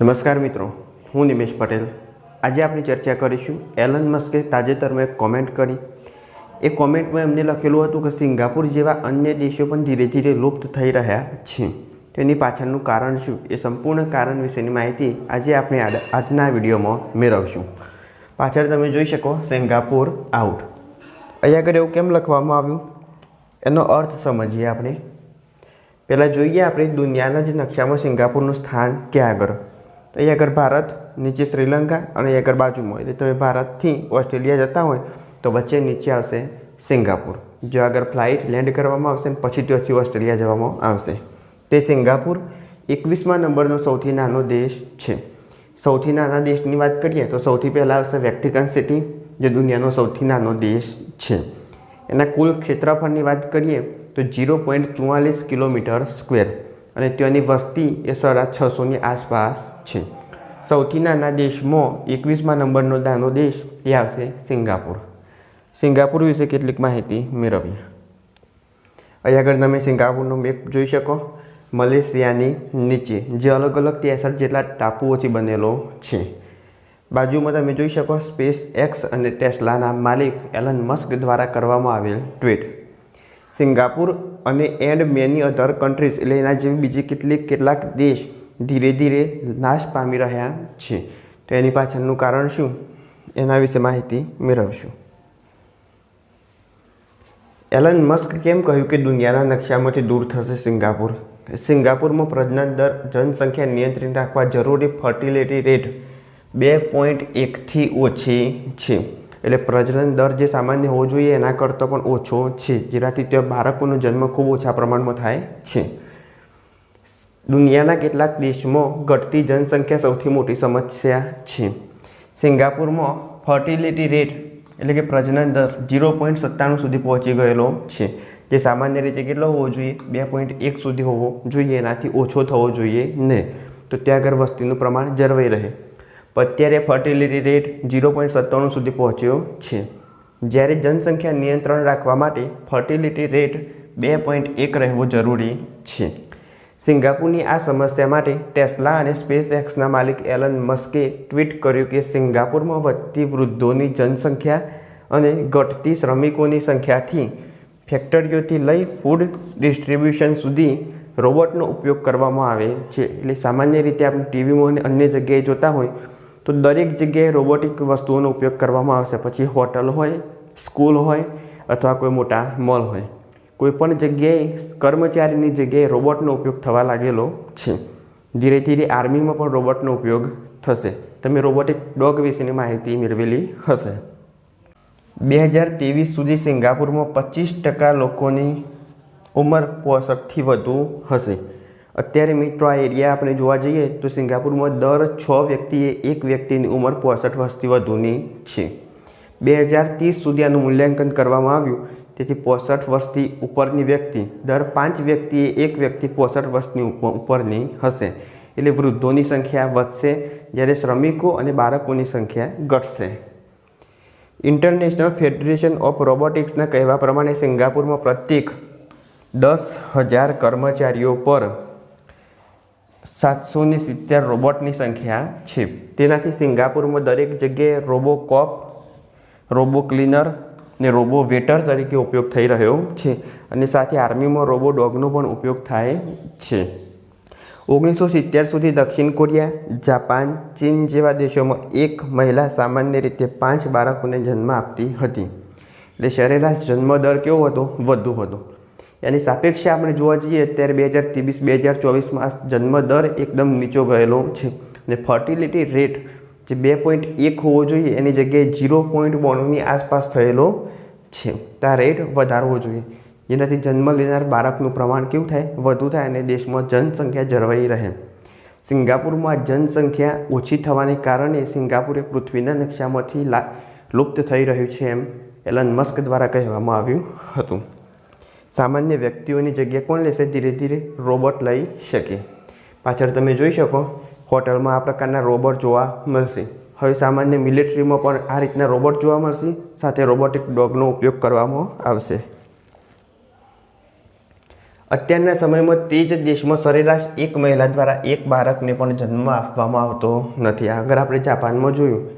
નમસ્કાર મિત્રો, હું નિમેશ પટેલ. આજે આપણે ચર્ચા કરીશું એલન મસ્કે તાજેતરમાં એક કોમેન્ટ કરી. એ કોમેન્ટમાં એમને લખેલું હતું કે સિંગાપુર જેવા અન્ય દેશો પણ ધીરે ધીરે લુપ્ત થઈ રહ્યા છે. તેની પાછળનું કારણ શું? એ સંપૂર્ણ કારણ વિશેની માહિતી આજે આપણે આજના વિડીયોમાં મેળવશું. પાછળ તમે જોઈ શકો સિંગાપુર આઉટ અહીંયા આગળ એવું કેમ લખવામાં આવ્યું? એનો અર્થ સમજીએ આપણે. પહેલાં જોઈએ આપણે દુનિયાના જે નકશામાં સિંગાપુરનું સ્થાન ક્યાં આગળ? તો અહીંયા આગળ ભારત, નીચે શ્રીલંકા અને અહીંયા આગળ બાજુમાં. એટલે તમે ભારતથી ઓસ્ટ્રેલિયા જતા હોય તો વચ્ચે નીચે આવશે સિંગાપુર. જો આગળ ફ્લાઇટ લેન્ડ કરવામાં આવશે પછી ત્યાંથી ઓસ્ટ્રેલિયા જવામાં આવશે. તે સિંગાપુર એકવીસમા નંબરનો સૌથી નાનો દેશ છે. સૌથી નાના દેશની વાત કરીએ તો સૌથી પહેલાં આવશે વેક્ટિકન સિટી, જે દુનિયાનો સૌથી નાનો દેશ છે. એના કુલ ક્ષેત્રફળની વાત કરીએ તો જીરો પોઈન્ટ ચુમ્માલીસ કિલોમીટર સ્ક્વેર. અને ત્યાંની વસ્તી એ સાડા છસોની આસપાસ છે. સૌથી નાના દેશમાં એકવીસમા નંબરનો નાનો દેશ એ આવશે સિંગાપુર. સિંગાપુર વિશે કેટલીક માહિતી મેળવીએ. અહીં આગળ તમે સિંગાપુરનો મેપ જોઈ શકો. મલેશિયાની નીચે જે અલગ અલગ ત્રેસઠ જેટલા ટાપુઓથી બનેલો છે. બાજુમાં તમે જોઈ શકો સ્પેસ એક્સ અને ટેસ્લાના માલિક એલન મસ્ક દ્વારા કરવામાં આવેલ ટ્વીટ. સિંગાપુર અને એન્ડ મેની અધર કન્ટ્રીઝ એટલે એના જેવી બીજી કેટલીક કેટલાક દેશ ધીરે ધીરે નાશ પામી રહ્યા છે તો એની પાછળનું કારણ શું? એના વિશે માહિતી મેળવશું. એલન મસ્ક કેમ કહ્યું કે દુનિયાના નકશામાંથી દૂર થશે સિંગાપુર? સિંગાપુરમાં પ્રજનન દર જનસંખ્યા નિયંત્રિત રાખવા જરૂરી ફર્ટિલિટી રેટ બે પોઈન્ટ એકથી ઓછી છે. એટલે પ્રજનન દર જે સામાન્ય હોવો જોઈએ એના કરતાં પણ ઓછો છે. જેનાથી ત્યાં બાળકોનો જન્મ ખૂબ ઓછા પ્રમાણમાં થાય છે. દુનિયાના કેટલાક દેશમાં ઘટતી જનસંખ્યા સૌથી મોટી સમસ્યા છે. સિંગાપુરમાં ફર્ટિલિટી રેટ એટલે કે પ્રજનન દર જીરો પોઈન્ટ સત્તાણું સુધી પહોંચી ગયેલો છે. જે સામાન્ય રીતે કેટલો હોવો જોઈએ? બે પોઈન્ટ એક સુધી હોવો જોઈએ. એનાથી ઓછો થવો જોઈએ નહીં તો ત્યાં આગળ વસ્તીનું પ્રમાણ જળવાઈ રહે. અત્યારે ફર્ટિલિટી રેટ ઝીરો પોઈન્ટ સત્તાણું સુધી પહોંચ્યો છે. જ્યારે જનસંખ્યા નિયંત્રણ રાખવા માટે ફર્ટિલિટી રેટ બે પોઈન્ટ એક રહેવો જરૂરી છે. સિંગાપુરની આ સમસ્યા માટે ટેસ્લા અને સ્પેસ એક્સના માલિક એલન મસ્કે ટ્વીટ કર્યું કે સિંગાપુરમાં વધતી વૃદ્ધોની જનસંખ્યા અને ઘટતી શ્રમિકોની સંખ્યાથી ફેક્ટરીઓથી લઈ ફૂડ ડિસ્ટ્રીબ્યુશન સુધી રોબોટનો ઉપયોગ કરવામાં આવે છે. એટલે સામાન્ય રીતે આપણે ટીવીમાં અને અન્ય જગ્યાએ જોતા હોય તો દરેક જગ્યાએ રોબોટિક વસ્તુઓનો ઉપયોગ કરવામાં આવશે. પછી હોટલ હોય, સ્કૂલ હોય અથવા કોઈ મોટા મોલ હોય. કોઈ પણ જગ્યાએ કર્મચારીની જગ્યાએ રોબોટનો ઉપયોગ થવા લાગેલો છે. ધીરે ધીરે આર્મીમાં પણ રોબોટનો ઉપયોગ થશે. તમે રોબોટિક ડોગ વિશેની માહિતી મેળવેલી હશે. બે હજાર ત્રેવીસ સુધી સિંગાપુરમાં પચીસ ટકા લોકોની ઉંમર પોસઠથી વધુ હશે. અત્યારે મિત્રો આ એરિયા આપણે જોવા જઈએ તો સિંગાપુરમાં દર છ વ્યક્તિએ એક વ્યક્તિની ઉંમર પોસઠ વર્ષથી વધુની છે. બે હજાર ત્રીસ સુધી આનું મૂલ્યાંકન કરવામાં આવ્યું. તેથી પોસઠ વર્ષથી ઉપરની વ્યક્તિ, દર પાંચ વ્યક્તિએ એક વ્યક્તિ પોસઠ વર્ષની ઉપ- ઉપરની હશે. એટલે વૃદ્ધોની સંખ્યા વધશે, જ્યારે શ્રમિકો અને બાળકોની સંખ્યા ઘટશે. ઇન્ટરનેશનલ ફેડરેશન ઓફ રોબોટિક્સના કહેવા પ્રમાણે સિંગાપુરમાં પ્રત્યેક દસ હજાર કર્મચારીઓ પર સાતસો ને સિત્તેર રોબોટની સંખ્યા છે. તેનાથી સિંગાપુરમાં દરેક જગ્યાએ રોબોકોપ, રોબો ક્લીનર ને રોબો વેટર તરીકે ઉપયોગ થઈ રહ્યો છે અને સાથે આર્મીમાં રોબો ડોગનો પણ ઉપયોગ થાય છે. ઓગણીસો સિત્તેર સુધી દક્ષિણ કોરિયા, જાપાન, ચીન જેવા દેશોમાં એક મહિલા સામાન્ય રીતે પાંચ બાળકોને જન્મ આપતી હતી. એટલે સરેરાશ જન્મ દર કેવો હતો? વધુ હતો. એની સાપેક્ષે આપણે જોવા જઈએ, અત્યારે બે હજાર ત્રેવીસ, બે હજાર ચોવીસમાં જન્મ દર એકદમ નીચો ગયેલો છે. અને ફર્ટિલિટી રેટ જે બે પોઈન્ટ એક હોવો જોઈએ, એની જગ્યાએ જીરો પોઈન્ટ બોણની આસપાસ થયેલો છે. ત્યાં રેટ વધારવો જોઈએ. જેનાથી જન્મ લેનાર બાળકનું પ્રમાણ કેવું થાય? વધુ થાય અને દેશમાં જનસંખ્યા જળવાઈ રહે. સિંગાપુરમાં જનસંખ્યા ઓછી થવાને કારણે સિંગાપુર પૃથ્વીના નકશામાંથી લા, લુપ્ત થઈ રહ્યું છે એમ એલન મસ્ક દ્વારા કહેવામાં આવ્યું હતું. સામાન્ય વ્યક્તિઓની જગ્યા કોણ લેશે? ધીરે ધીરે રોબોટ લઈ શકે. પાછળ તમે જોઈ શકો, હોટલમાં આ પ્રકારના રોબોટ જોવા મળશે. હવે સામાન્ય મિલિટરીમાં પણ આ રીતના રોબોટ જોવા મળશે. સાથે રોબોટિક ડોગનો ઉપયોગ કરવામાં આવશે. અત્યારના સમયમાં તે જ દેશમાં સરેરાશ એક મહિલા દ્વારા એક બાળકને પણ જન્મ આપવામાં આવતો નથી. આગળ આપણે જાપાનમાં જોયું.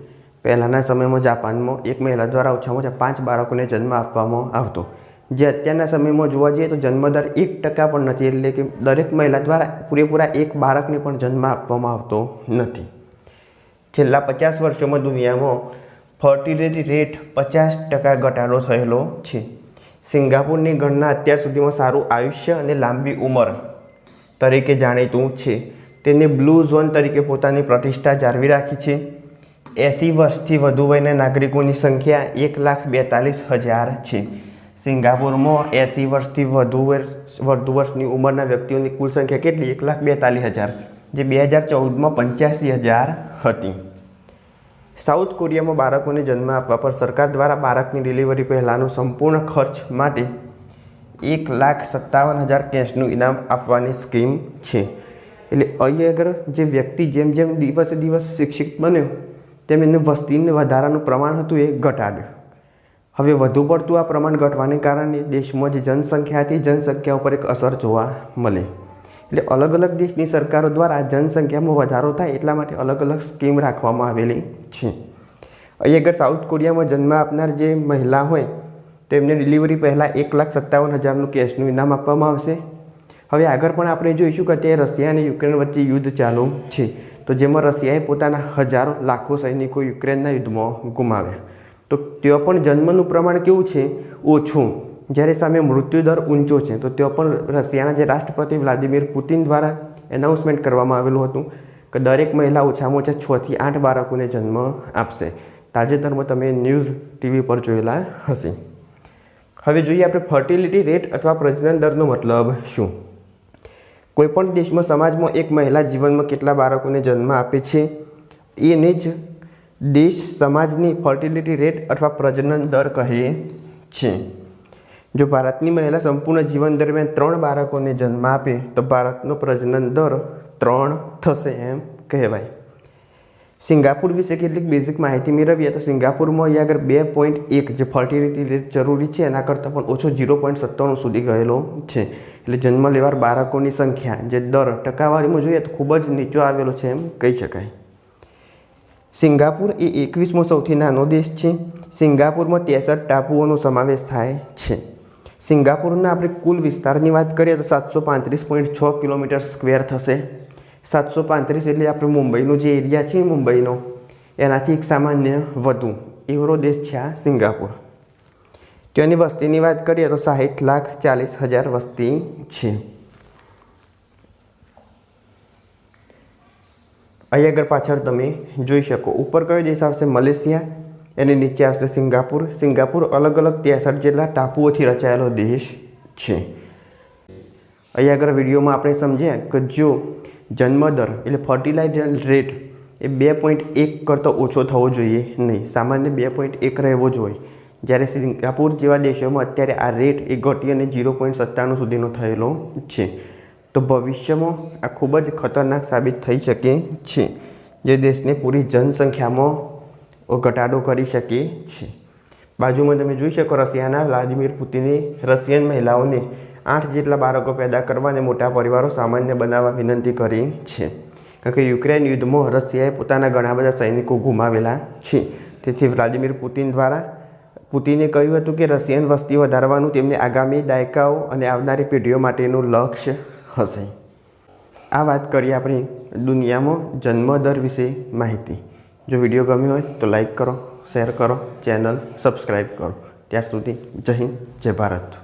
પહેલાંના સમયમાં જાપાનમાં એક મહિલા દ્વારા ઓછામાં ઓછા પાંચ બાળકોને જન્મ આપવામાં આવતો. જે અત્યારના સમયમાં જોવા જઈએ તો જન્મદર એક ટકા પણ નથી. એટલે કે દરેક મહિલા દ્વારા પૂરેપૂરા એક બાળકને પણ જન્મ આપવામાં આવતો નથી. છેલ્લા પચાસ વર્ષોમાં દુનિયામાં ફર્ટિલિટી રેટ પચાસ ટકા ઘટાડો થયેલો છે. સિંગાપુરની ગણના અત્યાર સુધીમાં સારું આયુષ્ય અને લાંબી ઉંમર તરીકે જાણીતું છે. તેને બ્લુ ઝોન તરીકે પોતાની પ્રતિષ્ઠા જાળવી રાખી છે. એંસી વર્ષથી વધુ વયના નાગરિકોની સંખ્યા એક લાખ બેતાલીસ હજાર છે. સિંગાપુરમાં એંસી વર્ષથી વધુ વર્ષ વધુ વર્ષની ઉંમરના વ્યક્તિઓની કુલ સંખ્યા કેટલી? એક લાખ બેતાલીસ હજાર. જે બે હજાર ચૌદમાં પંચ્યાસી હજાર હતી. સાઉથ કોરિયામાં બાળકોને જન્મ આપવા પર સરકાર દ્વારા બાળકની ડિલિવરી પહેલાંનો સંપૂર્ણ ખર્ચ માટે એક લાખ સત્તાવન હજાર કેશનું ઇનામ આપવાની સ્કીમ છે. એટલે અહીં આગળ જે વ્યક્તિ જેમ જેમ દિવસે દિવસ શિક્ષિત બન્યો, તેમ એનું વસ્તીને વધારાનું પ્રમાણ હતું એ ઘટાડ્યું. હવે વધુ પડતું આ પ્રમાણ ઘટવાને કારણે દેશમાં જે જનસંખ્યા હતી જનસંખ્યા ઉપર એક અસર જોવા મળે. એટલે અલગ અલગ દેશની સરકારો દ્વારા જનસંખ્યામાં વધારો થાય એટલા માટે અલગ અલગ સ્કીમ રાખવામાં આવેલી છે. અહીં આગળ સાઉથ કોરિયામાં જન્મ આપનાર જે મહિલા હોય, તેમને ડિલિવરી પહેલાં એક લાખ સત્તાવન હજારનું કેશનું ઇનામ આપવામાં આવશે. હવે આગળ પણ આપણે જોઈશું કે અત્યારે રશિયા અને યુક્રેન વચ્ચે યુદ્ધ ચાલુ છે. તો જેમાં રશિયાએ પોતાના હજારો લાખો સૈનિકો યુક્રેનના યુદ્ધમાં ગુમાવ્યા. તો ત્યાં પણ જન્મનું પ્રમાણ કેવું છે? ઓછું. જ્યારે સામે મૃત્યુદર ઊંચો છે, તો તેઓ પણ રશિયાના જે રાષ્ટ્રપતિ વ્લાદિમીર પુતિન દ્વારા એનાઉન્સમેન્ટ કરવામાં આવેલું હતું કે દરેક મહિલા ઓછામાં ઓછા છથી આઠ બાળકોને જન્મ આપશે. તાજેતરમાં તમે ન્યૂઝ ટીવી પર જોયેલા હશે. હવે જોઈએ આપણે ફર્ટિલિટી રેટ અથવા પ્રજનન દરનો મતલબ શું? કોઈપણ દેશમાં સમાજમાં એક મહિલા જીવનમાં કેટલા બાળકોને જન્મ આપે છે? એને જ દેશ સમાજની ફર્ટિલિટી રેટ અથવા પ્રજનન દર કહે છે. જો ભારતની મહિલા સંપૂર્ણ જીવન દરમિયાન ત્રણ બાળકોને જન્મ આપે, તો ભારતનો પ્રજનન દર ત્રણ થશે એમ કહેવાય. સિંગાપુર વિશે કેટલીક બેઝિક માહિતી મેળવીએ તો સિંગાપુરમાં અહીં આગળ બે પોઈન્ટ એક જે ફર્ટિલિટી રેટ જરૂરી છે, એના કરતાં પણ ઓછો ઝીરો પોઈન્ટ સત્તાણું સુધી ગયેલો છે. એટલે જન્મ લેવાર બાળકોની સંખ્યા જે દર ટકાવારીમાં જોઈએ તો ખૂબ જ નીચો આવેલો છે એમ કહી શકાય. સિંગાપુર એ એકવીસમો સૌથી નાનો દેશ છે. સિંગાપુરમાં ત્રેસઠ ટાપુઓનો સમાવેશ થાય છે. સિંગાપુરના આપણે કુલ વિસ્તારની વાત કરીએ તો સાતસો પાંત્રીસ પોઈન્ટ છ કિલોમીટર સ્ક્વેર થશે. સાતસો પાંત્રીસ એટલે આપણે મુંબઈનો જે એરિયા છે મુંબઈનો, એનાથી એક સામાન્ય વધુ એવરો દેશ છે આ સિંગાપુર. ત્યાંની વસ્તીની વાત કરીએ તો સાહીઠ લાખ ચાલીસ હજાર વસ્તી છે. અહીં આગળ પાછળ તમે જોઈ શકો. ઉપર કયો દેશ આવશે? મલેશિયા. એની નીચે આવશે સિંગાપુર. સિંગાપુર અલગ અલગ ત્રેસઠ જેટલા ટાપુઓથી રચાયેલો દેશ છે. અહીં આગળ વિડીયોમાં આપણે સમજ્યા કે જો જન્મદર એટલે ફર્ટિલાઇઝર રેટ એ બે પોઈન્ટ એક કરતાં ઓછો થવો જોઈએ નહીં. સામાન્ય બે પોઈન્ટ એક રહેવો જોઈએ. જ્યારે સિંગાપુર જેવા દેશોમાં અત્યારે આ રેટ એ ઘટી અને ઝીરો પોઈન્ટ સત્તાણું સુધીનો થયેલો છે. તો ભવિષ્યમાં આ ખૂબ જ ખતરનાક સાબિત થઈ શકે છે. જે દેશને પૂરી જનસંખ્યામાં ઘટાડો કરી શકે છે. બાજુમાં તમે જોઈ શકો રશિયાના વ્લાદિમીર પુતિને રશિયન મહિલાઓને આઠ જેટલા બાળકો પેદા કરવા અને મોટા પરિવારો સામાન્ય બનાવવા વિનંતી કરી છે. કારણ કે યુક્રેન યુદ્ધમાં રશિયાએ પોતાના ઘણા બધા સૈનિકો ગુમાવેલા છે. તેથી વ્લાદિમીર પુતિન દ્વારા પુતિને કહ્યું હતું કે રશિયન વસ્તી વધારવાનું તેમને આગામી દાયકાઓ અને આવનારી પેઢીઓ માટેનું લક્ષ્ય હશે. આ વાત કરીએ આપણે દુનિયામાં જન્મદર વિશે માહિતી. જો વીડિયો ગમ્યો હોય તો લાઈક કરો, શેર કરો, ચેનલ સબસ્ક્રાઈબ કરો. ત્યાર સુધી જય હિન્દ, જય ભારત.